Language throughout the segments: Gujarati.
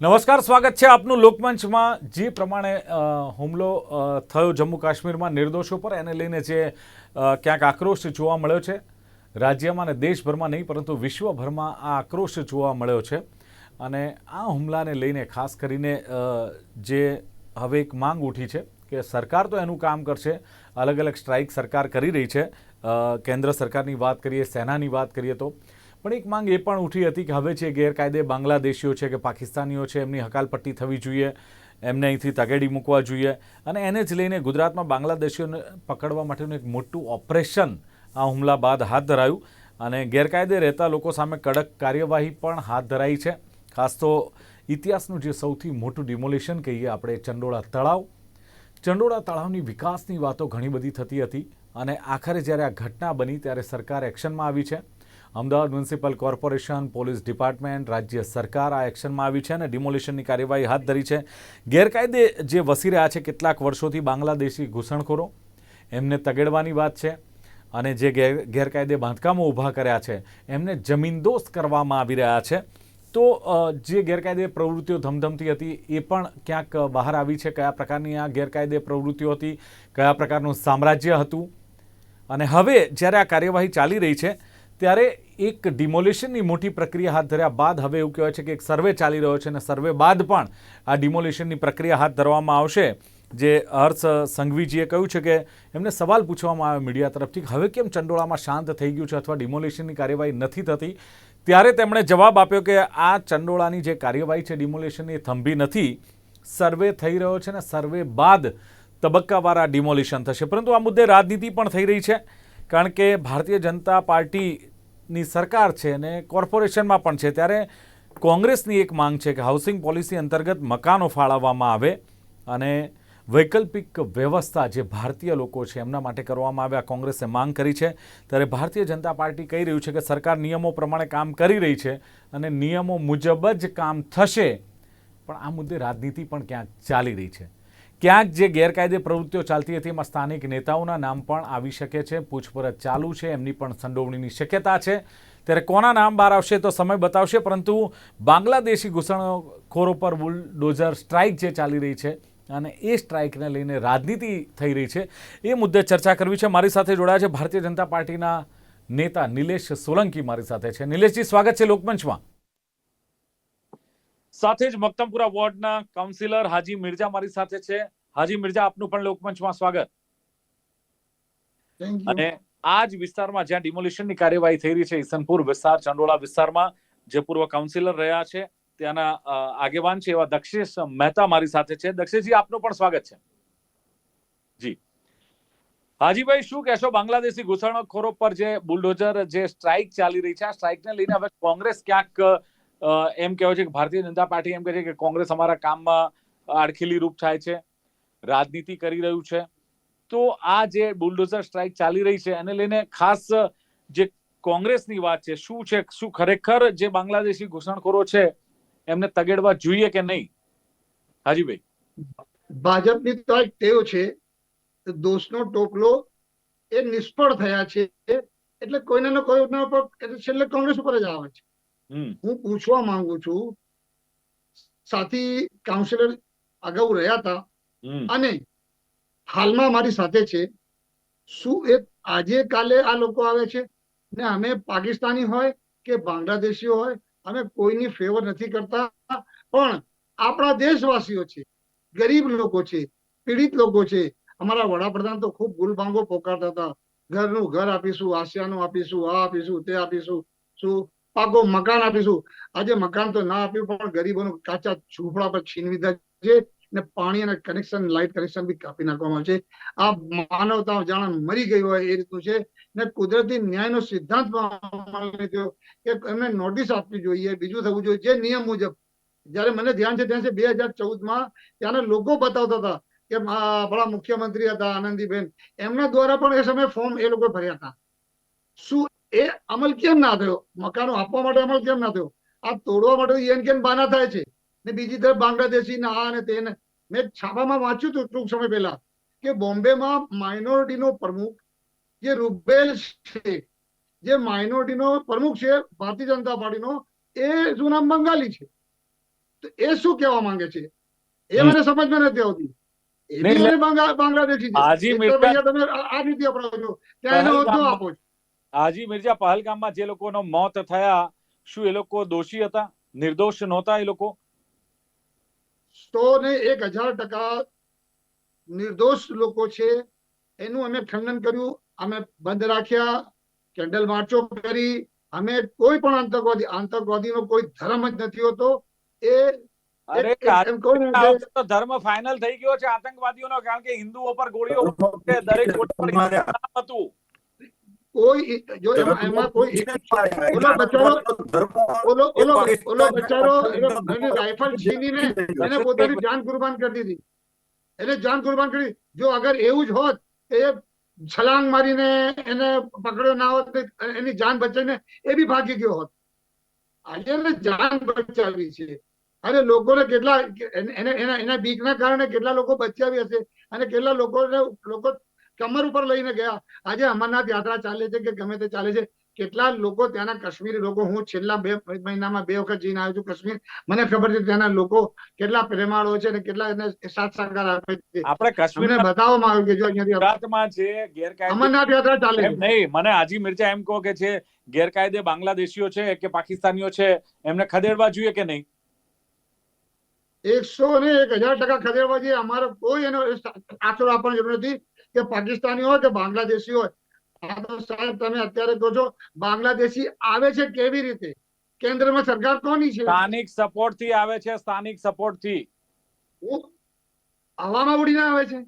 નમસ્કાર, સ્વાગત છે આપનું લોકમંચમાં. જે પ્રમાણે હુમલો થયો જમ્મુ કાશ્મીરમાં નિર્દોષો પર, એને લઈને જે ક્યાંક આક્રોશ જોવા મળ્યો છે. રાજ્યમાં અને દેશભરમાં નહીં, પરંતુ વિશ્વભરમાં આ આક્રોશ જોવા મળ્યો છે. અને આ હુમલાને લઈને ખાસ કરીને જે હવે એક માંગ ઉઠી છે કે સરકાર તો એનું કામ કરશે. અલગ અલગ સ્ટ્રાઇક સરકાર કરી રહી છે. કેન્દ્ર સરકારની વાત કરીએ, સેનાની વાત કરીએ તો. પણ એક માંગ એ પણ ઉઠી હતી કે હવે જે ગેરકાયદે બાંગ્લાદેશીઓ છે કે પાકિસ્તાનીઓ છે, એમની હકાલપટ્ટી થવી જોઈએ, એમને અહીંથી તગેડી મૂકવા જોઈએ અને એને જ લઈને ગુજરાતમાં બાંગ્લાદેશીઓને પકડવા માટેનું એક મોટું ઓપરેશન આ હુમલા બાદ હાથ ધરાયું અને ગેરકાયદે રહેતા લોકો સામે કડક કાર્યવાહી પણ હાથ ધરાઈ છે. ખાસ તો ઇતિહાસનું જે સૌથી મોટું ડિમોલિશન કહીએ આપણે, ચંડોળા તળાવ. ચંડોળા તળાવની વિકાસની વાતો ઘણી બધી થતી હતી અને આખરે જ્યારે આ ઘટના બની ત્યારે સરકાર એક્શનમાં આવી છે. Ahmedabad municipal corporation, police department, રાજ્ય સરકાર આ એક્શનમાં આવી છે અને ડિમોલિશનની કાર્યવાહી હાથ ધરી છે. ગેરકાયદે જે વસી રહ્યા છે કેટલાક વર્ષોથી બાંગ્લાદેશી ઘૂસણખોરો. એમને તગેડવાની વાત છે અને જે ગેર, ગેરકાયદે બાંધકામો ઊભા કર્યા છે, એમને જમીનદોસ્ત કરવામાં આવી રહ્યા છે. તો જે ગેરકાયદે પ્રવૃત્તિઓ ધમધમતી હતી એ પણ ક્યાંક બહાર આવી છે? કયા પ્રકારની આ ગેરકાયદે પ્રવૃત્તિઓ હતી? કયા પ્રકારનું સામ્રાજ્ય હતું? અને હવે જ્યારે આ કાર્યવાહી ચાલી રહી છે ત્યારે એક ડિમોલિશનની મોટી પ્રક્રિયા હાથ ધર્યા બાદ, હવે એવું કહેવાય છે કે એક સર્વે ચાલી રહ્યો છે અને સર્વે બાદ પણ આ ડિમોલિશનની પ્રક્રિયા હાથ ધરવામાં આવશે. જે હર્ષ સંઘવીજીએ કહ્યું છે કે એમને સવાલ પૂછવામાં આવ્યો મીડિયા તરફથી હવે કેમ ચંડોળામાં શાંત થઈ ગયું છે અથવા ડિમોલિશનની કાર્યવાહી નથી થતી? ત્યારે તેમણે જવાબ આપ્યો કે આ ચંડોળાની જે કાર્યવાહી છે ડિમોલિશનની થંભી નથી. સર્વે થઈ રહ્યો છે ને સર્વે બાદ તબક્કાવાર આ ડિમોલિશન થશે. પરંતુ આ મુદ્દે રાજનીતિ પણ થઈ રહી છે. કારણ કે ભારતીય જનતા પાર્ટીની સરકાર છે અને કોર્પોરેશનમાં પણ છે. ત્યારે કોંગ્રેસની એક માંગ છે કે હાઉસિંગ પોલિસી અંતર્ગત મકાનો ફાળવવામાં આવે અને વૈકલ્પિક વ્યવસ્થા જે ભારતીય લોકો છે એમના માટે કરવામાં આવે, આ કોંગ્રેસે માંગ કરી છે. ત્યારે ભારતીય જનતા પાર્ટી કહી રહ્યું છે કે સરકાર નિયમો પ્રમાણે કામ કરી રહી છે અને નિયમો મુજબ જ કામ થશે. પણ આ મુદ્દે રાજનીતિ પણ ક્યાંક ચાલી રહી છે. ક્યાંક જે ગેરકાયદે પ્રવૃત્તિઓ ચાલતી હતી, એમાં સ્થાનિક નેતાઓના નામ પણ આવી શકે છે, પૂછપરછ ચાલુ છે, એમની પણ સંડોવણીની શક્યતા છે. ત્યારે કોના નામ બહાર આવશે તો સમય બતાવશે, પરંતુ બાંગ્લાદેશી ઘૂસણખોરો પર બુલડોઝર સ્ટ્રાઇક જે ચાલી રહી છે અને એ સ્ટ્રાઇકને લઈને રાજનીતિ થઈ રહી છે, એ મુદ્દે ચર્ચા કરવી છે. મારી સાથે જોડાયા છે ભારતીય જનતા પાર્ટીના નેતા નિલેશ સોલંકી મારી સાથે છે. નિલેશજી, સ્વાગત છે લોકમંચમાં. સાથે જ મક્તમપુરા વોર્ડના કાઉન્સિલર હાજી મિર્જા મારી સાથે છે. હાજી મિર્જા આપનું પણ લોકમંચમાં સ્વાગત. અને આ જ વિસ્તારમાં જ્યાં ડિમોલિશનની કાર્યવાહી થઈ રહી છે ઈસનપુર વિસ્તાર ચંડોળા વિસ્તારમાં જે પૂર્વ કાઉન્સિલર રહ્યા છે ત્યાંના આગેવાન છે એવા દક્ષેશ મહેતા મારી સાથે છે. દક્ષેશજી આપનું પણ સ્વાગત છે. જી. હાજીભાઈ શું કહેશો? બાંગ્લાદેશી ઘૂસણખોરો પર જે બુલડોઝર જે સ્ટ્રાઇક ચાલી રહી છે આ સ્ટ્રાઇકને લઈને હવે કોંગ્રેસ ક્યાંક એમ કહેવાય છે કે ભારતીય જનતા પાર્ટી એમ કહે છે કે કોંગ્રેસ અમારા કામમાં આડખીલી રૂપ થાય છે, રાજનીતિ કરી રહ્યું છે. તો આ જે બુલડોઝર સ્ટ્રાઇક ચાલી રહી છે, એને લઈને ખાસ જે કોંગ્રેસની વાત છે, શું છે, શું ખરેખર જે બાંગ્લાદેશી ઘૂસણખોરો છે, એમને તગેડવા જોઈએ કે નહીં? હાજીભાઈ. ભાજપની તો આ ટેવ છે, દોષનો ટોપલો એ નિષ્ફળ થયા છે, એટલે કોઈને ને એટલે છેલ્લે કોંગ્રેસ ઉપર જ આવે છે. હું પૂછવા માંગુ છું સાથી કાઉન્સિલર અગાઉ રહ્યા હતા અને હાલમાં મારી સાથે છે. શું એ આજે કાલે આ લોકો આવે છે? ને અમે પાકિસ્તાની હોય કે બાંગ્લાદેશીઓ હોય અમે કોઈની ફેવર નથી કરતા. પણ આપણા દેશવાસીઓ છે ગરીબ લોકો છે પીડિત લોકો છે અમારા વડાપ્રધાન તો ખૂબ ગુલબાંગો પોકારતા હતા. ઘરનું ઘર આપીશું આસિયાનું આપીશું આ આપીશું તે આપીશું. શું? પાકો મકાન આપીશું. આજે મકાન તો ના આપ્યું, પણ ગરીબોનું કાચા ઝૂંપડા પર છીનવી દીધા છે ને પાણી અને કનેક્શન લાઇટ કનેક્શન બી કાપી નાખવામાં છે આ માનવતા જાણે મરી ગઈ હોય એ રીતનું છે ને કુદરતી ન્યાયનો સિદ્ધાંત કે એમને નોટિસ આપવી જોઈએ, બીજું થવું જોઈએ. જે નિયમ મુજબ, જયારે મને ધ્યાન છે ત્યાં છે બે હજાર ચૌદમાં ત્યાંના લોકો બતાવતા હતા કે આપણા મુખ્યમંત્રી હતા આનંદીબેન. એમના દ્વારા પણ એ સમયે ફોર્મ એ લોકો ભર્યા હતા. શું એ અમલ કેમ ના થયો? મકાનો આપવા માટે અમલ કેમ ના થયો? આ તોડવા માટે એન કેમ બાના થાય છે. ને બીજી તરફ બાંગ્લાદેશી ને આ ને તેને મેં છાપામાં વાંચ્યું હતું ટૂંક સમય પહેલા કે બોમ્બેમાં માઇનોરિટીનો પ્રમુખ જે રૂબેલ છે જે માઇનોરિટીનો પ્રમુખ છે ભારતીય જનતા પાર્ટીનો એ જૂના નામ બંગાળી છે? તો એ શું કહેવા માંગે છે? એ. મને સમજમાં નથી આવતી. બાંગ્લાદેશી છે. તમે આ આ રીતે અપનાવો છો. ત્યાં એનો હોદ્દો આપો છો. હાજી મિર્ઝા પહલગામમાં જે લોકોનો મોત થયા શું એ લોકો દોષી હતા? નિર્દોષ નહોતા એ લોકો? સો ને એક હજાર ટકા નિર્દોષ લોકો છે એનું અમે ખંડન કર્યું. અમે બંધ રાખ્યા કેન્ડલ માર્ચો કરી. અમે કોઈ પણ આતંકવાદી આતંકવાદીનો કોઈ ધર્મ જ નથી હોતો. એ ધર્મ ફાઇનલ થઈ ગયો છે આતંકવાદીઓનો કારણ કે હિન્દુઓ પર ગોળીઓ દરેક ગોળી પર હતું. કોઈ જો એમાં કોઈ ઓલો બચારો ઓલો ઓલો ઓલો બચારો એનો- રાઇફલ છીનીને એને પોતાની જાન કુરબાન કરી દીધી એને જાન કુરબાન કરી. જો અગર એવું જ હોત એ છલાંગ મારીને એને પકડ્યો ના હોત એની જાન બચાવીને એ બી ભાગી ગયો હોત. આજે એને જાન બચાવી છે. અને લોકોને કેટલા એને એને- એના એના બીકના કારણે કેટલા લોકો બચાવી હશે અને કેટલા લોકોને લોકો કમર ઉપર લઈને ગયા. આજે અમરનાથ યાત્રા ચાલે છે કે ગમે તે ચાલે છે. કેટલા લોકો ત્યાંના કાશ્મીરી લોકો હું છેલ્લા બે મહિનામાં બે વખત જઈને આવ્યો છું કાશ્મીર. મને ખબર છે ત્યાંના લોકો કેટલા પ્રેમાળો છે અને કેટલા એને સાથ સહકાર આપે છે. આપણે કાશ્મીર બતાવવામાં આવ્યું કે જો અહીંયાથી ગુજરાતમાં છે ગેરકાયદે અમરનાથ યાત્રા ચાલે નહીં મને હાજી મિર્જા એમ કહો કે છે ગેરકાયદે બાંગ્લાદેશીઓ છે કે પાકિસ્તાનીઓ છે એમને ખદેડવા જોઈએ કે નહીં? એકસો ને એક હજાર ટકા ખદેડવા જોઈએ. અમારે કોઈ એનો આચરો આપવાની જરૂર નથી. કે પાકિસ્તાની હોય કે બાંગ્લાદેશી હોય આ તો સાહેબ તમે અત્યારે કહો છો બાંગ્લાદેશી આવે છે કેવી રીતે કેન્દ્રમાં સરકાર કોની છે સ્થાનિક સપોર્ટ થી આવે છે સ્થાનિક સપોર્ટ થી હું હવામાં ઉડીને આવે છે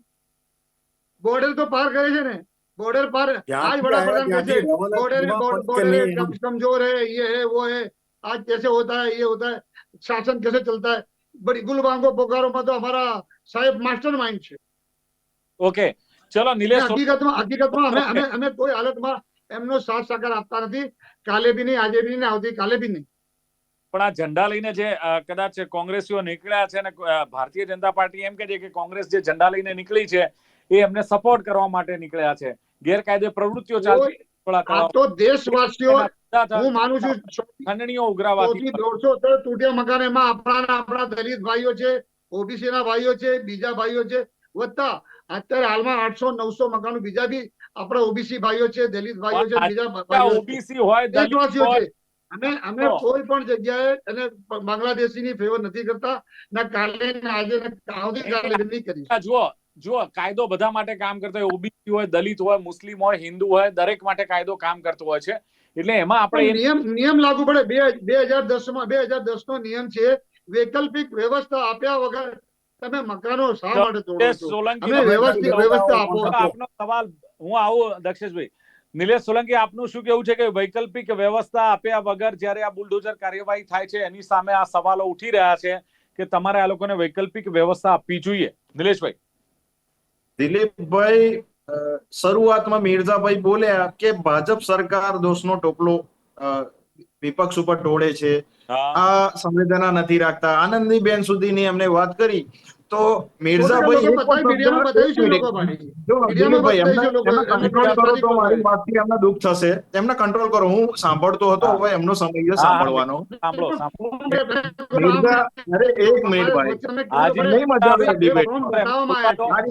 બોર્ડર તો પાર કરે છે ને બોર્ડર પાર આજ વડાપ્રધાન કહે છે बॉर्डर बॉर्डर कम कमजोर है ये है वो है आज कैसे होता है ये होता है शासन कैसे चलता है बड़ी गुलबांगो पोकारो में तो हमारा साहेब मास्टर माइंड છે ઓકે ચલો નિલેશ હકીકતમાં હકીકતમાં અમે અમે અમે કોઈ હાલતમાં એમનો સાથ સહકાર આપતા નથી. કાલે બી નહીં આજે બી નહીં આવતી કાલે બી નહીં. પણ આ ઝંડા લઈને જે કદાચ કોંગ્રેસીઓ નીકળ્યા છે અને ભારતીય જનતા પાર્ટી એમ કે છે કે કોંગ્રેસ જે ઝંડા લઈને નીકળી છે એ એમને સપોર્ટ કરવા માટે નીકળ્યા છે. ગેરકાયદે પ્રવૃત્તિઓ ચાલતી તો દેશવાસીઓ હું માનું છું ખંડણીઓ સૌથી દોઢસો તૂટ્યા મકાન એમાં આપણા આપણા દલિત ભાઈઓ છે ઓબીસી ના ભાઈઓ છે બીજા ભાઈઓ છે. વત્તા અત્યારે હાલમાં આઠસો નવસો મકાનો બીજા બી આપણા ઓબીસી ભાઈઓ છે દલિત ભાઈઓ છે બીજા ઓબીસી હોય દેશવાસીઓ છે. અમે અમે કોઈ પણ જગ્યાએ અને બાંગ્લાદેશીની ફેવર નથી કરતા. ના કાલે ને આજે ને આવતીકાલે નહીં કરી જુઓ જુઓ કાયદો બધા માટે કામ કરતો હોય. ઓબીસી હોય દલિત હોય મુસ્લિમ હોય હિન્દુ હોય દરેક માટે કાયદો કામ કરતો હોય છે. એટલે એમાં આપણે નિયમ નિયમ લાગુ પડે. બે બે હજાર દસમાં બે હજાર દસ નો નિયમ છે વૈકલ્પિક વ્યવસ્થા આપ્યા વગર તમે મકાનો શા માટે તોડો સોલંકી અમે વ્યવસ્થિત વ્યવસ્થા આપો આપનો સવાલ હું આવું દક્ષેશભાઈ. નિલેશ સોલંકી આપનું શું કેવું છે કે વૈકલ્પિક વ્યવસ્થા આપ્યા વગર જ્યારે આ બુલડોઝર કાર્યવાહી થાય છે એની સામે આ સવાલો ઉઠી રહ્યા છે કે તમારે આ લોકોને વૈકલ્પિક વ્યવસ્થા આપવી જોઈએ. નિલેશભાઈ. દિલીપભાઈ શરૂઆતમાં મિર્ઝાભાઈ બોલ્યા કે ભાજપ સરકાર દોષનો ટોપલો વિપક્ષ ઉપર ટોળે છે. આ સંવેદના નથી રાખતા. આનંદીબેન સુધીની એમને વાત કરી તો મિર્ઝાભાઈ દુઃખ થશે. એમને કંટ્રોલ કરો હું સાંભળતો હતો હવે એમનો સમય છે સાંભળવાનો. અરે એક મિનિટ ભાઈ. આજે નહીં મજા આવે.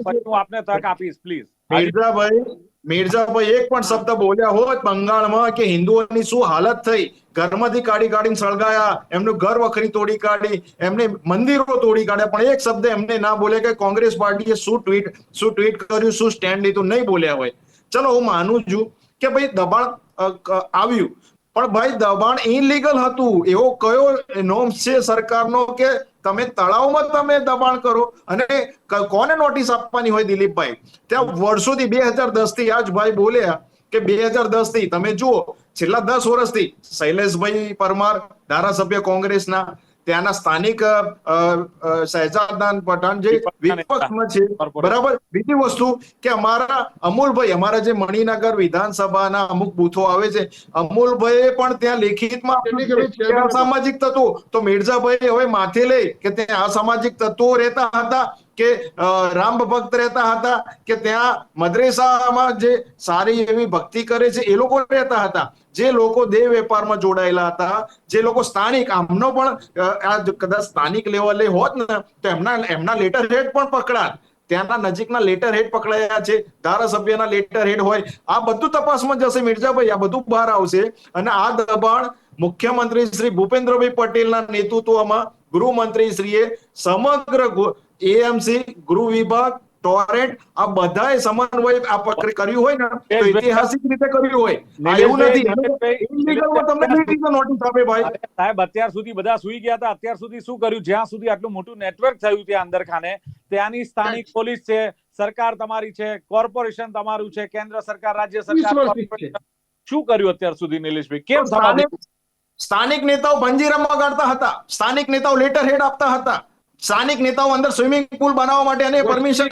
પછી હું આપને તક આપીશ પ્લીઝ મિર્ઝાભાઈ મિર્ઝાભાઈ એક પણ શબ્દ બોલ્યા હોત બંગાળમાં કે હિન્દુઓની શું હાલત થઈ? ઘરમાંથી કાઢી કાઢીને સળગાયા, એમનું ઘર વખરી તોડી કાઢી, એમને મંદિરો તોડી કાઢ્યા. પણ એક શબ્દ એમને ના બોલે કે કોંગ્રેસ પાર્ટીએ શું ટ્વીટ શું ટ્વીટ કર્યું, શું સ્ટેન્ડ લીધું નહીં બોલ્યા હોય. ચલો, હું માનું છું કે ભાઈ દબાણ આવ્યું. પણ ભાઈ દબાણ ઇનલીગલ હતું. એવો કયો નોમ છે સરકારનો કે તમે તળાવમાં તમે દબાણ કરો? અને કોને નોટિસ આપવાની હોય દિલીપભાઈ? ત્યાં વર્ષોથી બે હજાર દસથી આજ ભાઈ બોલ્યા. કે બે હજાર દસથી તમે જુઓ છેલ્લા દસ વર્ષથી શૈલેષભાઈ પરમાર ધારાસભ્ય કોંગ્રેસના ત્યાંના સ્થાનિક શહેજાદનાન પઠાણ જે વિપક્ષમાં છે બરાબર. બીજી વસ્તુ કે અમારા અમૂલભાઈ અમારા જે મણિનગર વિધાનસભાના અમુક બૂથો આવે છે અમૂલભાઈએ પણ ત્યાં લેખિતમાં અસામાજિક તત્વો તો મિર્ઝાભાઈ હવે માથે લે કે ત્યાં અસામાજિક તત્વો રહેતા હતા કે રામ ભક્ત રહેતા હતા કે ત્યાં મદ્રેસામાં જે સારી એવી ભક્તિ કરે છે, એ લોકો રહેતા હતા. જે લોકો દેહ વેપારમાં જોડાયેલા હતા, જે લોકો સ્થાનિક, આમનો પણ આ કદાચ સ્થાનિક લેવલે હોત ને, તો એમના એમના લેટર હેડ પણ પકડાત. ત્યાંના નજીકના લેટર હેડ પકડાયા છે, ધારાસભ્યના લેટર હેડ હોય. આ બધું તપાસમાં જશે મિર્જાભાઈ આ બધું બહાર આવશે. અને આ દબાણ મુખ્યમંત્રી શ્રી ભૂપેન્દ્રભાઈ પટેલના નેતૃત્વમાં ગૃહમંત્રી શ્રીએ સમગ્ર એએમસી ગૃહ વિભાગ ટોરેન્ટ આ બધાએ સમન્વય આ કર્યું હોય ને તો ઐતિહાસિક રીતે કર્યું હોય. આ એવું નથી. તમને કઈ રીતે નોટિસ આપે ભાઈ? સાહેબ અત્યાર સુધી બધા સુઈ ગયા હતા. અત્યાર સુધી શું કર્યું? જ્યાં સુધી આટલું મોટું નેટવર્ક થયું ત્યાં અંદર ખાને ત્યાંની સ્થાનિક પોલીસ છે સરકાર તમારી છે કોર્પોરેશન તમારું છે કેન્દ્ર સરકાર રાજ્ય સરકાર. શું કર્યું અત્યાર સુધી નિલેશભાઈ? કેમ સ્થાનિક નેતાઓ ભંજી બંજીરા વગાડતા હતા. સ્થાનિક નેતાઓ લેટર હેડ આપતા હતા. સ્થાનિક નેતાઓ અંદર સ્વિમિંગ પુલ બનાવવા માટે અને પરમિશન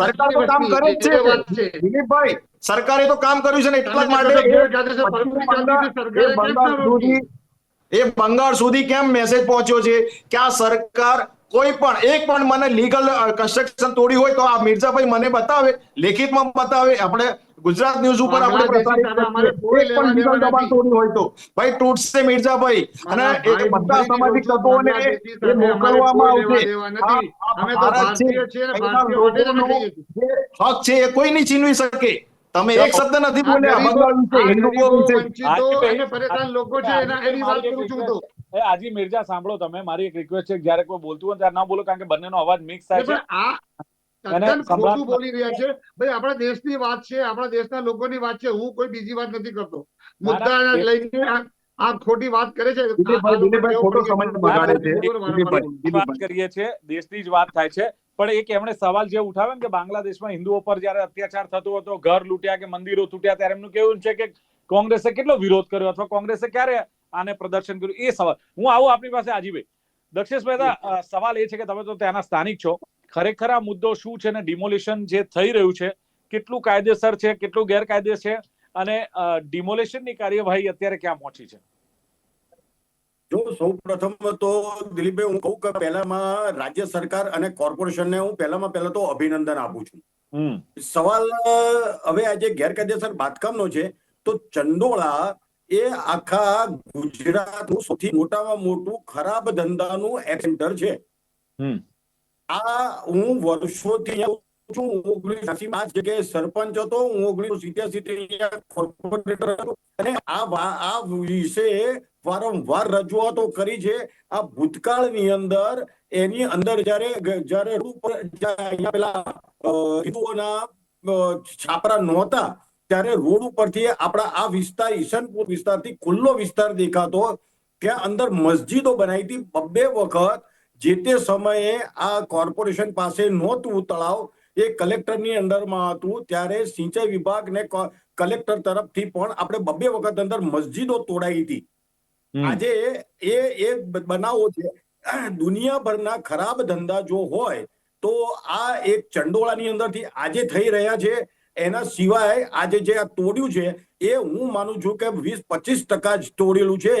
સરકાર તો કામ કરે છે. દિલીપભાઈ સરકારે તો કામ કર્યું છે ને એટલા માટે એ બંગાળ સુધી કેમ મેસેજ પહોંચ્યો છે? કે આ સરકાર કોઈ પણ એક પણ મને લીગલ કન્સ્ટ્રક્શન તોડી હોય તો આ મિર્ઝાભાઈ મને બતાવે લેખિતમાં બતાવે. આપણે ગુજરાત ન્યૂઝ ઉપર આપણે તોડી હોય તો. ભાઈ તૂટશે મિર્ઝાભાઈ. અને એ બધા સામાજિક તત્વોને એ મોકલવામાં આવશે. હક છે એ કોઈ નહીં છીનવી શકે? તમે એક શબ્દ નથી બોલ્યા બંગાળ વિશે હિન્દુઓ વિશે. પરેશાન લોકો છે એની વાત કરું છું તો. એ હાજી મિર્જા સાંભળો તમે. મારી એક રિક્વેસ્ટ છે જ્યારે કોઈ બોલતું હોય ત્યારે ના બોલો કારણ કે બંનેનો અવાજ મિક્સ થાય છે. તદ્દન ખોટું બોલી રહ્યા છે. ભાઈ આપણા દેશની વાત છે આપણા દેશના લોકોની વાત છે. હું કોઈ બીજી વાત નથી કરતો. મુદ્દા લઈને આ ખોટી વાત કરે છે. ખોટો સમય બગાડે. વાત કરીએ છીએ. દેશની જ વાત થાય છે. પણ એક એમણે સવાલ જે ઉઠાવે ને કે બાંગ્લાદેશમાં હિન્દુઓ પર જયારે અત્યાચાર થતો હતો ઘર લૂંટ્યા કે મંદિરો તૂટ્યા ત્યારે એમનું કેવું છે કે કોંગ્રેસે કેટલો વિરોધ કર્યો? અથવા કોંગ્રેસે ક્યારે આને પ્રદર્શન કર્યું. એ સવાલ. હું આવું આપની પાસે આજીભાઈ દક્ષેશભાઈ દા, અ, સવાલ એ છે કે તમે તો ત્યાંના સ્થાનિક છો. ખરેખર આ મુદ્દો શું છે ને ડિમોલિશન જે થઈ રહ્યું છે કેટલું કાયદેસર છે કેટલું ગેરકાયદે છે અને ડિમોલેશનની કાર્યવાહી અત્યારે ક્યાં પહોંચી છે? જો સૌ પ્રથમ તો દિલીપભાઈ હું કહું કે પહેલામાં રાજ્ય સરકાર અને કોર્પોરેશનને હું પહેલામાં પહેલા તો અભિનંદન આપું છું. સવાલ હવે હવે આજે ગેરકાયદેસર બાંધકામનો છે તો ચંડોળા એ આખા ગુજરાતનું સૌથી મોટામાં મોટું ખરાબ ધંધાનું એસેન્ટર છે. આ હું વર્ષોથી છું. ઓગણીસો એસી માં જગ્યાએ સરપંચ હતો. હું ઓગણીસો સિત્યાસી કોર્પોરેટર હતો. અને આ આ વિશે વારંવાર રજૂઆતો કરી છે. આ ભૂતકાળની અંદર એની અંદર જ્યારે જ્યારે પેલા હિન્દુઓના છાપરા નહોતા ત્યારે રોડ ઉપરથી આપણા આ વિસ્તાર ઈશનપુર વિસ્તારથી ખુલ્લો વિસ્તાર દેખાતો ત્યાં અંદર મસ્જિદો બનાવી હતી. બબ્બે વખત જે તે સમયે આ કોર્પોરેશન પાસે નહોતું તળાવ. એ કલેક્ટરની અંડરમાં હતું. ત્યારે સિંચાઈ વિભાગને કલેક્ટર તરફથી પણ આપણે બબ્બે વખત અંદર મસ્જિદો તોડાઈ હતી. આજે એ એ બનાવો છે. દુનિયાભરના ખરાબ ધંધા જો હોય તો આ એક ચંડોળાની અંદરથી આજે થઈ રહ્યા છે. એના સિવાય આજે જે આ તોડ્યું છે, એ હું માનું છું કે વીસ પચીસ ટકા જ તોડેલું છે.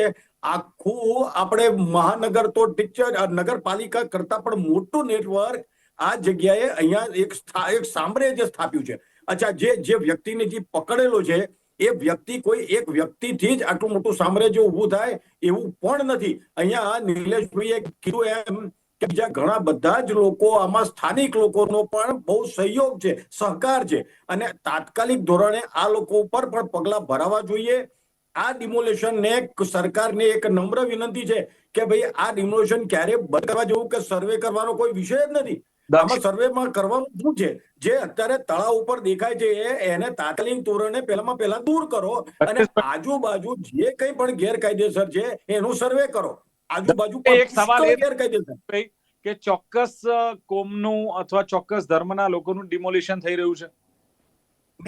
આખું આપણે મહાનગર તો ઠીક છે નગરપાલિકા કરતા પણ મોટું નેટવર્ક આ જગ્યાએ અહીંયા એક એક સામ્રાજ્ય સ્થાપ્યું છે. અચ્છા, જે જે વ્યક્તિને જે પકડેલો છે, એ વ્યક્તિ કોઈ એક વ્યક્તિથી જ આટલું મોટું સામ્રાજ્ય ઊભું થાય એવું પણ નથી. અહીંયા નિલેશભાઈએ કીધું એમ કે બીજા ઘણા બધા જ લોકો આમાં સ્થાનિક લોકોનો પણ બહુ સહયોગ છે સહકાર છે. અને તાત્કાલિક ધોરણે આ લોકો ઉપર પણ પગલા ભરાવા જોઈએ. આ ડિમોલેશન ને સરકારને એક નમ્ર વિનંતી છે કે ભાઈ આ ડિમોલેશન ક્યારે બંધ કરવા જેવું કે સર્વે કરવાનો કોઈ વિષય જ નથી. આમાં સર્વેમાં કરવાનું શું છે? જે અત્યારે તળાવ ઉપર દેખાય છે એને તાત્કાલિક ધોરણે પહેલામાં પહેલા દૂર કરો અને આજુબાજુ જે કંઈ પણ ગેરકાયદેસર છે એનું સર્વે કરો. આજુબાજુ એક સવાલ એ- ગેરકાયદેસર કે ચોક્કસ કોમ કોમનું અથવા ચોક્કસ ધર્મના લોકોનું ડિમોલિશન થઈ રહ્યું છે?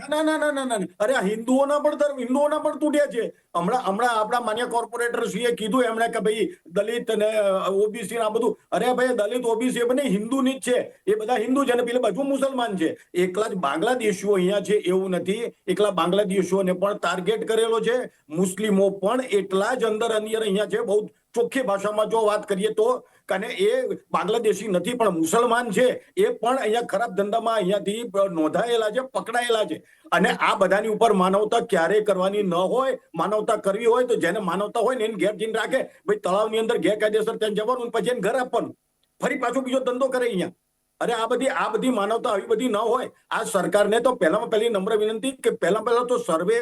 ના ના ના ના ના. અરે હિન્દુઓના પણ ધર્મ હિન્દુઓના પણ તૂટ્યા છે. હમણાં હમણાં આપણા માન્ય કોર્પોરેટર શ્રીએ કીધું એમણે કે ભાઈ દલિત ને ઓબીસી આ બધું. અરે ભાઈ દલિત ઓબીસી બંને હિન્દુની જ છે. એ બધા હિન્દુ છે અને પેલી બાજુ મુસલમાન છે. એકલા જ બાંગ્લાદેશીઓ અહીંયા છે એવું નથી. એકલા બાંગ્લાદેશીઓને પણ ટાર્ગેટ કરેલો છે. મુસ્લિમો પણ એટલા જ અંદર અંદર અહીંયા છે. બહુ ચોખ્ખી ભાષામાં જો વાત કરીએ તો અને એ બાંગ્લાદેશી નથી, પણ મુસલમાન છે, એ પણ અહીંયા ખરાબ ધંધામાં અહીંયાથી નોંધાયેલા છે, પકડાયેલા છે. અને આ બધાની ઉપર માનવતા ક્યારે કરવાની ન હોય, માનવતા કરવી હોય તો જેને માનવતા હોય ને એને ઘેર જઈને રાખે. ભાઈ, તળાવની અંદર ગેરકાયદેસર ત્યાં જવાનું પછી એને ઘર આપવાનું. ફરી પાછો બીજો ધંધો કરે અહીંયા. અરે આ બધી આ બધી માનવતા આવી બધી ન હોય. આ સરકારને તો પહેલામાં પહેલી નમ્ર વિનંતી કે પહેલા પહેલા તો સર્વે,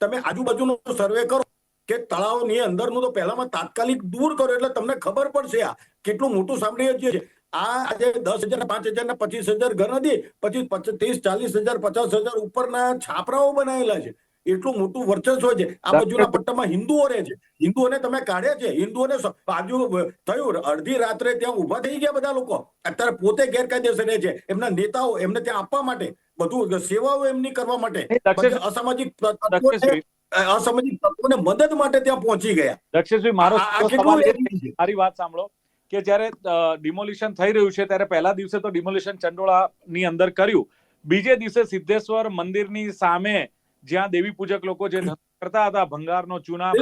તમે આજુબાજુનો સર્વે કરો. કે તળાવની અંદરનું તો પહેલામાં તાત્કાલિક દૂર કરો એટલે તમને ખબર પડશે આ. કેટલું મોટું સામ્રાજ્ય છે આ આજે દસ હજાર પાંચ હજાર ને પચીસ હજાર ઘર નથી પછી ત્રીસ ચાલીસ હજાર પચાસ હજાર ઉપરના છાપરાઓ બનાવેલા છે. એટલું મોટું વર્ચસ્વ છે. આ બાજુના પટ્ટામાં હિન્દુઓ રહે છે. હિન્દુઓને તમે કાઢ્યા છે. હિન્દુઓને બાજુ થયું. અડધી રાત્રે ત્યાં ઊભા થઈ ગયા બધા લોકો. અત્યારે પોતે ગેરકાયદેસર રહે છે. એમના નેતાઓ એમને ત્યાં આપવા માટે બધું સેવાઓ એમની કરવા માટે. અસામાજિક દક્ષેશભાઈ અસામાજિક તત્વોને મદદ માટે ત્યાં પહોંચી ગયા. દક્ષેશભાઈ મારો મારી વાત સાંભળો કે જ્યારે ડિમોલિશન થઈ રહ્યું છે ત્યારે પહેલા દિવસે તો ડિમોલિશન ચંડોળાની અંદર કર્યું. બીજે દિવસે સિદ્ધેશ્વર મંદિરની સામે જ્યાં દેવી પૂજક લોકો જે કરતા હતા ભંગારનો ચૂના.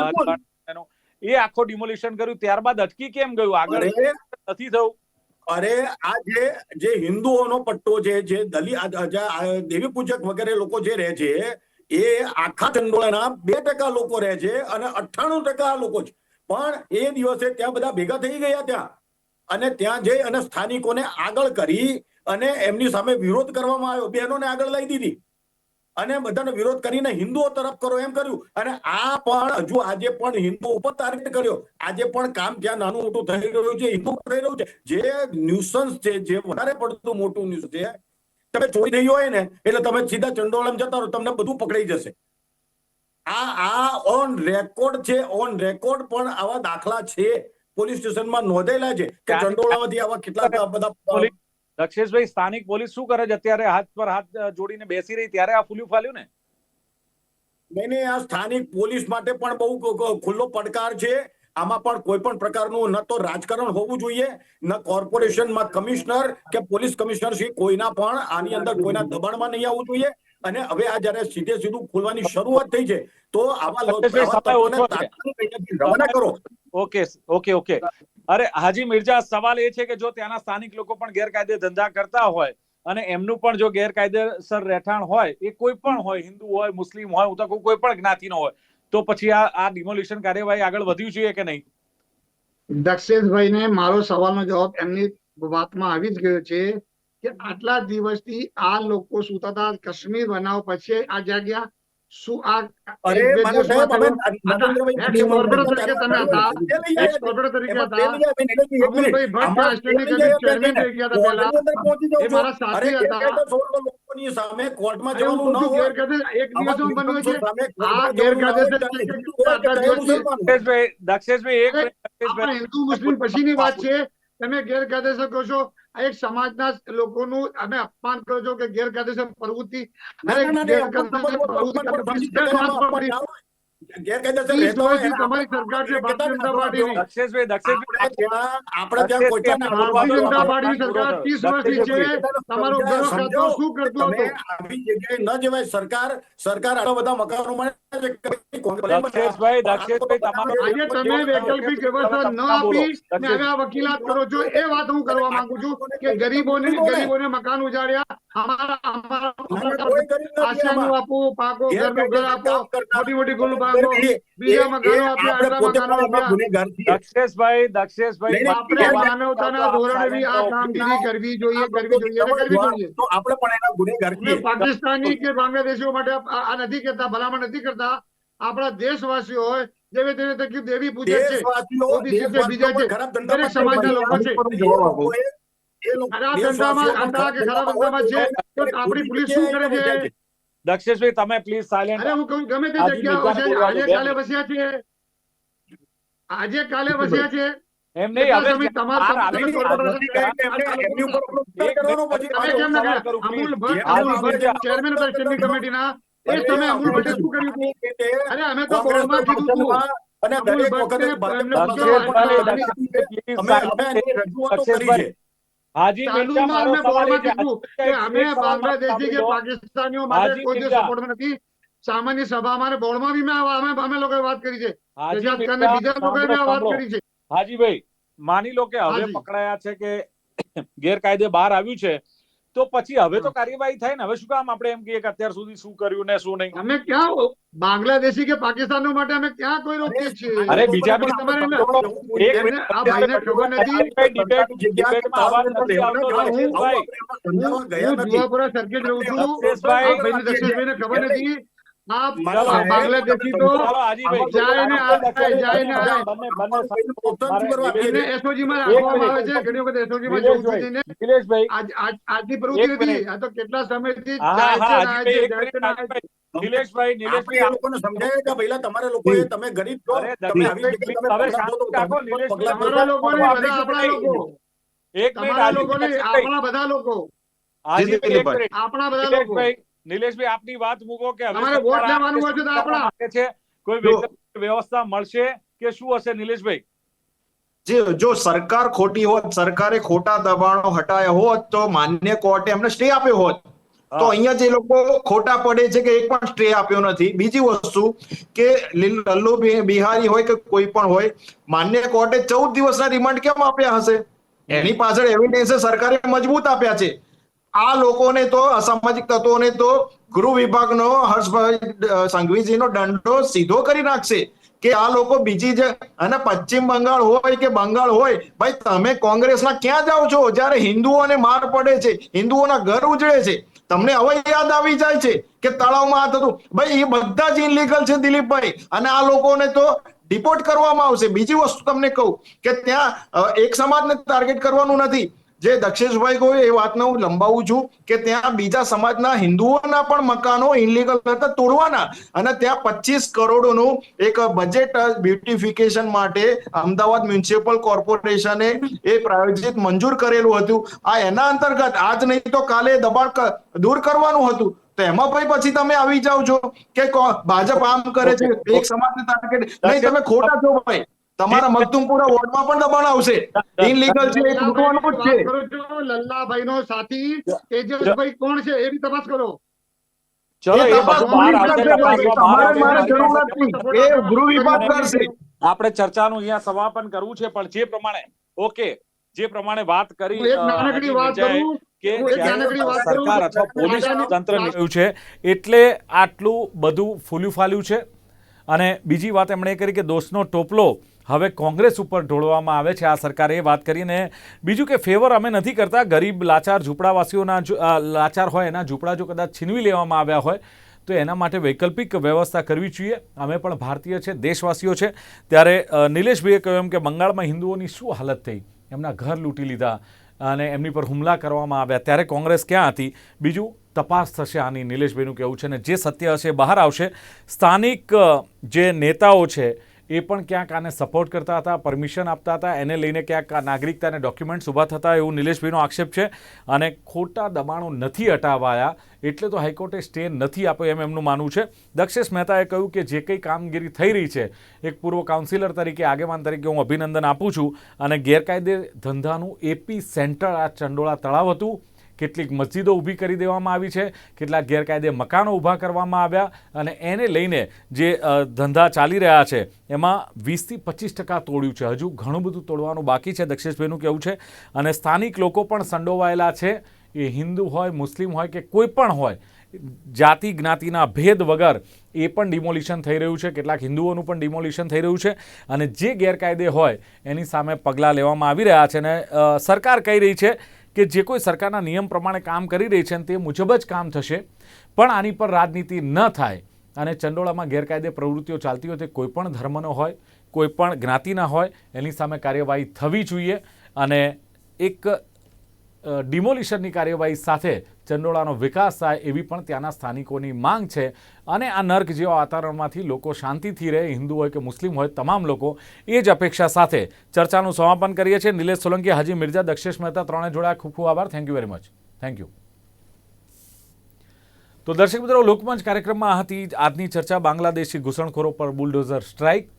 એ આખો ડિમોલિશન કર્યું. ત્યારબાદ અટકી કેમ ગયું? આગળ નથી થયું. અરે આ જે જે હિન્દુઓનો પટ્ટો છે જે દલિત દેવી પૂજક વગેરે લોકો જે રહે છે એ આખા ચંડોળાના બે ટકા લોકો રહે છે અને અઠ્ઠાણું ટકા લોકો છે. પણ એ દિવસે ત્યાં બધા ભેગા થઈ ગયા ત્યાં. અને ત્યાં જઈ અને સ્થાનિકોને આગળ કરી અને એમની સામે વિરોધ કરવામાં આવ્યો. બહેનોને આગળ લઈ દીધી. અને બધાનો વિરોધ કરીને હિન્દુઓ તરફ કરો એમ કર્યું. અને આ પણ હજુ આજે પણ હિન્દુ ઉપર ટાર્ગેટ કર્યો. આજે પણ કામ ત્યાં નાનું મોટું થઈ રહ્યું છે હિન્દુ થઈ રહ્યું છે. જે ન્યુસન્સ છે, જે વધારે પડતું મોટું ન્યુસ છે તમે જોઈ રહી હોય ને એટલે તમે સીધા ચંડોળમ જતા રહો તમને બધું પકડાઈ જશે. આ આ ઓન રેકોર્ડ છે ઓન રેકોર્ડ પણ આવા દાખલા છે પોલીસ સ્ટેશનમાં નોંધેલા છે કે ચંડોળામાંથી આવા કેટલા બધા દક્ષેશભાઈ સ્થાનિક પોલીસ શું કરે છે? અત્યારે હાથ પર હાથ જોડીને બેસી રહી ત્યારે આ ફૂલ્યું ફાલ્યું ને? નહીં નહીં આ સ્થાનિક પોલીસ માટે પણ બહુ ખુલ્લો પડકાર છે. આમાં પણ કોઈ પણ પ્રકારનું ન તો રાજકારણ હોવું જોઈએ ન કોર્પોરેશનમાં કમિશનર કે પોલીસ કમિશનર શ્રી કોઈના પણ આની અંદર કોઈના દબાણમાં નહીં આવવું જોઈએ. અને હવે આ જયારે સીધે સીધું ખોલવાની શરૂઆત થઈ છે તો આવા રવાના કરો. Okay okay okay. અરે હાજી મિર્જા સવાલ એ છે કે જો ત્યાંના સ્થાનિક લોકો પણ ગેરકાયદે ધંધા કરતા હોય અને એમનું પણ જો ગેરકાયદેસર રહેઠાણ હોય એ કોઈ પણ હોય હિન્દુ હોય મુસ્લિમ હોય હું તો કોઈ પણ જ્ઞાતિનો હોય તો પછી આ આ ડિમોલિશન કાર્યવાહી આગળ વધવી જોઈએ કે નહીં? દક્ષેશભાઈને મારો સવાલનો જવાબ એમની વાતમાં આવી જ ગયો છે કે આટલા દિવસથી આ લોકો સુતા હતા કાશ્મીર બનાવ પછી આ જગ્યા શું આ અરે માનો સાહેબ, અમે નરેન્દ્રભાઈ તરીકે તમે હતા. Ex corporate તરીકે એમાં હતા પેલી આવે ને એટલે એક મિનિટ. અમુલભાઈ ભટ્ટ આમાં રાષ્ટ્રની પેલી કમિટી આવે chairman ને, થઈ ગયા હતા પહેલા. કોર્ટની અંદર પહોંચી જાઓ એ છો. મારા સાથી અરે હતા. ગેરકાયદેસર સોળમાં લોકોની સામે કોર્ટમાં જવાનું ન હોય એક દિવસમાં બન્યું છે આ ગેરકાયદેસર. દક્ષેશભાઈ દક્ષેશભાઈ એક હિન્દુ મુસ્લિમ પછીની વાત છે તમે ગેરકાયદેસર કહો છો આ એક સમાજના લોકોનું અમે અપમાન કરો છો કે ગેરકાયદેસર પ્રવૃત્તિ સરકાર. સરકાર આટલા બધા મકાનો મળે છે કે ભાઈ કોણ ભલે મને- દક્ષેશભાઈ દક્ષેશભાઈ તમારો આજે તમે વૈકલ્પિક વ્યવસ્થા ન આપી ને હવે વકીલાત કરો છો એ વાત હું કરવા માંગુ છું કે ગરીબોને ગરીબોને મકાન ઉજાડ્યા અમારા અમારા કોઈ ગરીબ નથી આશિયાનું આમાં. આપો પાકો ઘર આપો મોટી મોટી ગુલ બાંધો એ- બીજા એ- મકાનો એ આપ્યા, આપણે આટલા પોતે મકાનો પણ આમાં આપ્યા. ગુનેગાર દક્ષેશભાઈ દક્ષેશભાઈ નહીં, નહીં, આપણે આપણે માનવતાના ધોરણે બી આ કામગીરી કરવી જોઈએ કરવી જોઈએ કરવી જોઈએ તો આપણે પણ એના ગુનેગાર છીએ પાકિસ્તાની કે બાંગ્લાદેશીઓ માટે આ નથી કરતા ભલામણ નથી કરતા આપણા દેશવાસીઓ હોય જેવી તેને તકલીફ દેવી પૂજે છે બીજા છે. સમાજના લોકો છે. એ લોકોએ- એ લોકો- ખરાબ ધંધામાં દેશવાસીઓ કે ખરાબ ધંધામાં છે તો આપણી પોલીસ શું કરે છે? દક્ષેશભાઈ તમે પ્લીઝ સાયલેન્ટ અરે હું કહું ગમે તે આજે છે આજે કાલે વસ્યા છે. આજે કાલે વસ્યા છે. એમ નહીં હવે સમય તમારા બહાર તમે આવીને corporation એમને- એમની ઉપર ઉપકાર કરવાનો પછી તમે કેમ ના કર્યા? અમૂલ ભટ્ટ આજે અમૂલ ભટ્ટ બીજા- ચેરમેન હતા સ્ટેન્ડિંગ કમિટીના એ સમયે અમૂલ ભટ્ટે શું કર્યું અરે અમે તો કીધું અને દરેક વખતે રજૂઆતો કરી છે. હાજી મિર્ઝા મારો સવાલ એ છે. કે અમે બાંગ્લાદેશી કે પાકિસ્તાનીઓ માટે કોઈ મિર્ઝા. સપોર્ટ નથી. સામાન્ય સભામાં અને બોર્ડમાં બી મેં અમે અમે લોકોએ વાત કરી છે. હાજી બીજા લોકોએ મેં વાત કરી છે. હાજીભાઈ માની લો કે હવે પકડાયા છે કે ગેરકાયદે બહાર આવ્યું છે તો પછી હવે તો કાર્યવાહી થાય ને હવે શું કામ આપણે એમ કહીએ કે અત્યાર સુધી શું કર્યું ને શું નહીં અમે ક્યાં બાંગ્લાદેશી કે પાકિસ્તાનો માટે અમે ક્યાં કોઈ રોકીએ છીએ અરે બીજા બી તમારે એક આ ભાઈને ખબર નથી ડિબેટ- ડિબેટમાં અવાજ નથી આવતો. દક્ષેશભાઈ, હું જુવાપુરા સર્કિટ રહું છું ભાઈને ખબર નથી પહેલા તમારે લોકો તમે ગરીબ છો તમે આવી રીતે આપણા લોકો. એક મિનિટ તમારા લોકો નહીં હાજીભાઈ, આપણા બધા લોકો. આપણા બધા લોકો નિલેશભાઈ આપની વાત મૂકો કે હવે વોટ લેવાનું હોય છે આપણા. છે. કોઈ વ્યવસ્થા મળશે કે શું હશે નિલેશભાઈ? જે જો સરકાર ખોટી હોત સરકારે ખોટા દબાણો હટાયા હોત તો માન્ય કોર્ટે એમને સ્ટે આપ્યો હોત. તો. અહીંયા જે લોકો ખોટા પડે છે કે એક પણ સ્ટે આપ્યો નથી. બીજી વસ્તુ કે લલ્લુ બિહારી હોય કે કોઈ પણ હોય માન્ય કોર્ટે ચૌદ દિવસના રિમાન્ડ કેમ આપ્યા હશે? એની પાછળ એવિડન્સ સરકારે મજબૂત આપ્યા છે. આ લોકોને તો, અસામાજિક તત્વોને તો ગૃહ વિભાગનો, હર્ષભાઈ સંઘવીજીનો દંડો સીધો કરી નાખશે કે આ લોકો બીજી જે, અને પશ્ચિમ બંગાળ હોય કે બંગાળ હોય, ભાઈ તમે કોંગ્રેસના ક્યાં જાઓ છો? જ્યારે હિન્દુઓને માર પડે છે, હિન્દુઓના ઘર ઉજળે છે. તમને હવે યાદ આવી જાય છે કે તળાવમાં આ થતું. ભાઈ, એ બધા જ ઇનલીગલ છે દિલીપભાઈ. અને આ લોકોને તો ડિપોર્ટ કરવામાં આવશે. બીજી વસ્તુ તમને કહું કે ત્યાં એક સમાજને ટાર્ગેટ કરવાનું નથી. જે દક્ષેશભાઈ કહ્યું એ વાતને હું લંબાવું છું કે ત્યાં બીજા સમાજના હિન્દુઓના પણ મકાનો ઇનલીગલ હતા તોડવાના. અને ત્યાં પચીસ કરોડનું એક બજેટ બ્યુટિફિકેશન માટે અમદાવાદ મ્યુનિસિપલ કોર્પોરેશને એ પ્રાયોજિત મંજૂર કરેલું હતું. આ એના અંતર્ગત આજ નહીં તો કાલે દબાણ દૂર કરવાનું હતું. તો એમાં ભાઈ પછી તમે આવી જાઓ છો કે કો- ભાજપ આમ કરે છે? એક સમાજને ટાર્ગેટ નહીં તમે ખોટા છો ભાઈ. તમારા મખદુમપુરા વોર્ડમાં પણ દબાણ આવશે. ઇનલીગલ છે એ તૂટવાનું જ છે. લલ્લાભાઈ નો સાથી તેજસભાઈ કોણ છે એની તપાસ કરો. આપણે ચર્ચાનું અહીંયા સમાપન કરવું છે પણ જે પ્રમાણે ઓકે જે પ્રમાણે વાત કરી કે. સરકાર અથવા પોલીસ તંત્ર નીકળ્યું છે એટલે આટલું બધું ફૂલ્યું ફાલ્યું છે. અને બીજી વાત એમણે એ કરી કે દોષનો ટોપલો હવે કોંગ્રેસ ઉપર ઢોળવામાં આવે છે આ સરકારે એ વાત કરીને. બીજું કે ફેવર અમે નથી કરતા, ગરીબ, લાચાર ઝૂંપડાવાસીઓના લાચાર હોય એના ઝૂંપડા જો કદાચ છીનવી લેવામાં આવ્યા હોય, તો એના માટે વૈકલ્પિક વ્યવસ્થા કરવી જોઈએ. અમે પણ ભારતીય છે, દેશવાસીઓ છે. ત્યારે નિલેશભાઈએ કહ્યું એમ કે બંગાળમાં હિન્દુઓની શું હાલત થઈ? એમના ઘર લૂંટી લીધા અને એમની પર હુમલા કરવામાં આવ્યા. ત્યારે કોંગ્રેસ ક્યાં હતી? બીજું તપાસ થશે આની. નિલેશભાઈનું કહેવું છે અને જે સત્ય હશે બહાર આવશે. સ્થાનિક જે નેતાઓ છે એ પણ ક્યાંક આને સપોર્ટ કરતા હતા પરમિશન આપતા હતા, એને લઈને ક્યાંક આ નાગરિકતા અને ડોક્યુમેન્ટ્સ ઊભા થતા એવું નિલેશભાઈનો આક્ષેપ છે અને ખોટા દબાણો નથી હટાવાયા, એટલે તો હાઈકોર્ટે સ્ટે નથી આપ્યો એમ એમનું માનવું છે. દક્ષેશ મહેતાએ કહ્યું કે જે કંઈ કામગીરી થઈ રહી છે, એક પૂર્વ કાઉન્સિલર તરીકે, આગેવાન તરીકે હું અભિનંદન આપું છું અને ગેરકાયદે ધંધાનું એપી સેન્ટર આ ચંડોળા તળાવ હતું. કેટલીક મસ્જિદો ઊભી કરી દેવામાં આવી છે, કેટલાક ગેરકાયદે મકાનો ઊભા કરવામાં આવ્યા અને એને લઈને જે ધંધા ચાલી રહ્યા છે, એમાં વીસથી પચીસ ટકા તોડ્યું છે. હજુ ઘણું બધું તોડવાનું બાકી છે, દક્ષેશભાઈનું કહેવું છે? અને સ્થાનિક લોકો પણ સંડોવાયેલા છે, એ હિન્દુ હોય, મુસ્લિમ હોય કે કોઈ પણ હોય, જાતિ, જ્ઞાતિના ભેદ વગર એ પણ ડિમોલિશન થઈ રહ્યું છે, કેટલાક હિન્દુઓનું પણ ડિમોલિશન થઈ રહ્યું છે અને જે ગેરકાયદે હોય, એની સામે પગલાં લેવામાં આવી રહ્યા છે અને સરકાર કહી રહી છે કે જે કોઈ સરકારના નિયમ પ્રમાણે કામ કરી રહી છે તે મુજબ જ કામ થશે, પણ આની પર રાજનીતિ ન થાય અને ચંડોળામાં ગેરકાયદે પ્રવૃત્તિઓ ચાલતી હોય તે કોઈપણ ધર્મનો હોય કોઈપણ જ્ઞાતિના હોય, એની સામે કાર્યવાહી થવી જોઈએ અને એક ડિમોલિશનની કાર્યવાહી સાથે ચંડોળાનો વિકાસ થાય એવી પણ ત્યાંના સ્થાનિકોની માંગ છે. અને આ નર્ક જેવા વાતાવરણમાંથી લોકો શાંતિથી રહે, હિન્દુ હોય કે મુસ્લિમ હોય, તમામ લોકો એ જ અપેક્ષા સાથે ચર્ચાનું સમાપન કરીએ છીએ. નિલેશ સોલંકી, હાજી મિર્ઝા, દક્ષેશ મહેતા ત્રણે જોડાયા ખૂબ ખૂબ આભાર. Thank you very much thank you તો દર્શક મિત્રો, લોકમંચ કાર્યક્રમમાં હતી આજની ચર્ચા, બાંગ્લાદેશી ઘૂસણખોરો પર બુલડોઝર સ્ટ્રાઇક,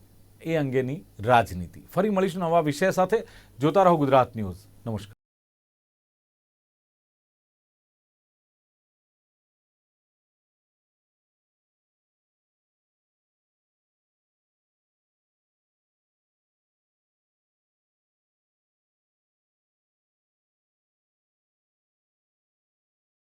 એ અંગેની રાજનીતિ. ફરી મળીશું નવા વિષય સાથે. જોતા રહો ગુજરાત ન્યૂઝ. નમસ્કાર.